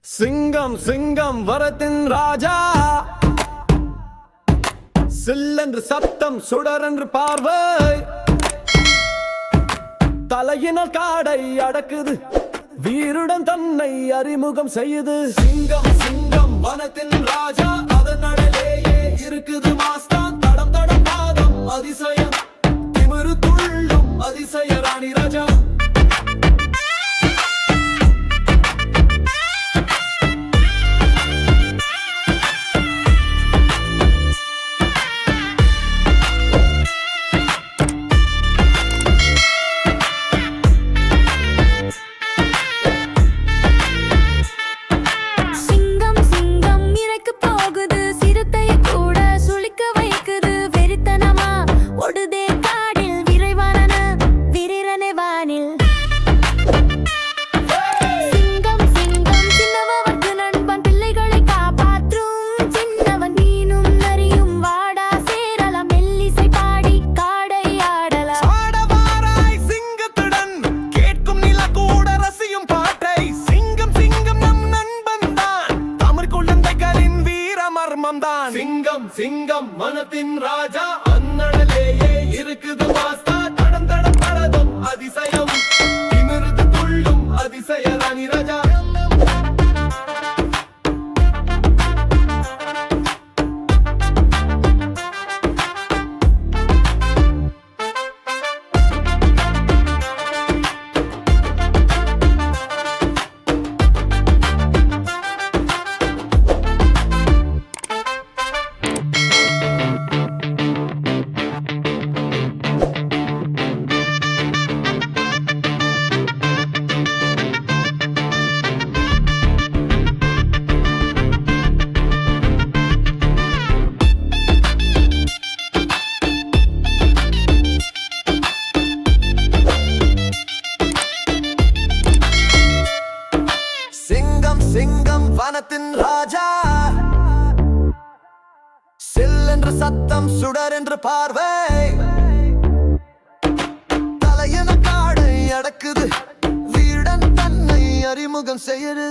சிங்கம் சிங்கம் வரத்தின் ராஜா. சில்லென்று சத்தம் சுடரென்று பார்வை. தலையினால் காடை அடக்குது. வீருடன் தன்னை அறிமுகம் செய்யுது. சிங்கம் சிங்கம் வனத்தின் ராஜா. அதன் நடையிலேயே இருக்குது மாஸ்தான். தடம் தடம் பாதம் அதிசயம். திமிரு துள்ளும் அதிசய ராணி ராஜா. சிங்கம் மனத்தின் ராஜா அண்ணனிலேயே இருக்குது மாஸ்தா வானத்தின் ராஜா. செல் என்று சத்தம் சுடர் என்று பார்வை. தலையென காடை அடக்குது. வீடன் தன்னை அறிமுகம் செய்யுது.